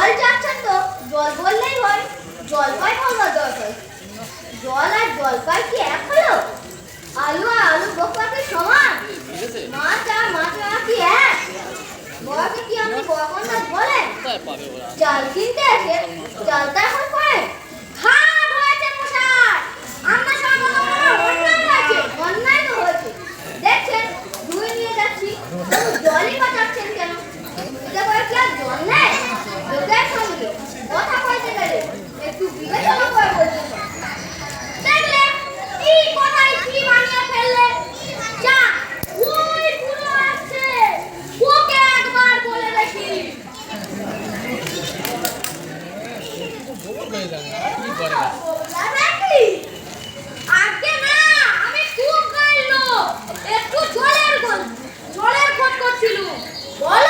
জল চাচ্ছেন তো জল বললেই হয় জলপাই হওয়া দরকার জল আর জলপাই কি এক হলো? আলু আর আলু বোকাকে সমান? মাছ আর মাছ কি এক? বড়কে কি আপনি বড় বলেন? চাল কিনতে আসে চালটা এখন পায়। করে না। একটু জলের জলের খোঁজ করছিল বলো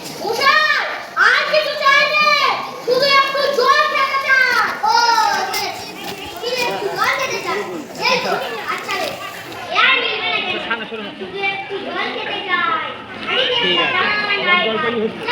জলপাই হচ্ছে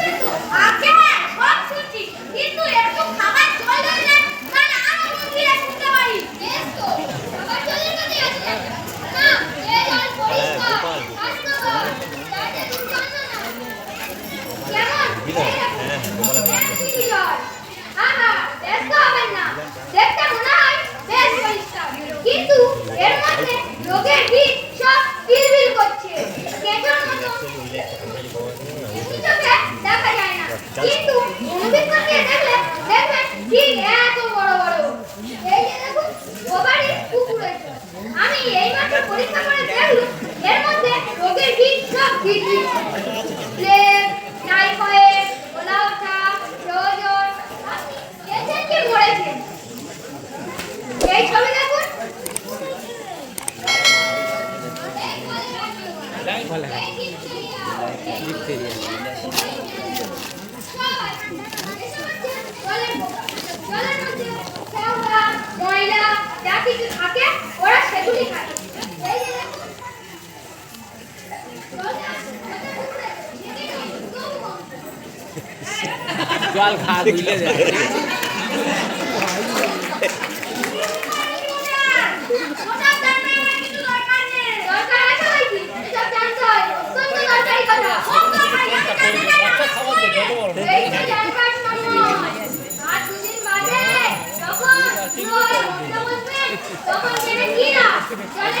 জল খাওয়া দিলে তখন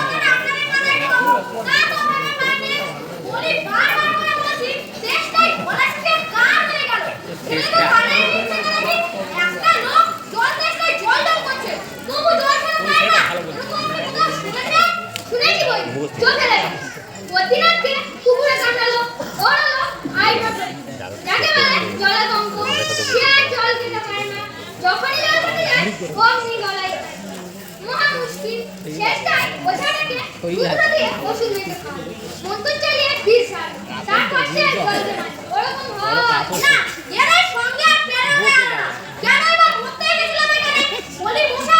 লড়াই করে ওরকম হয়। না এরাই সঙ্গে আপনারা কেন এবার ঘুরতে গেছিলাম এখানে? বলি মুসা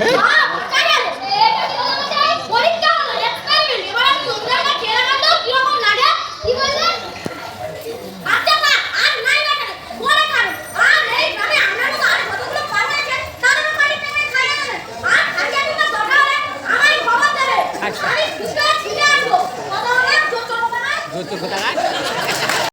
Hey!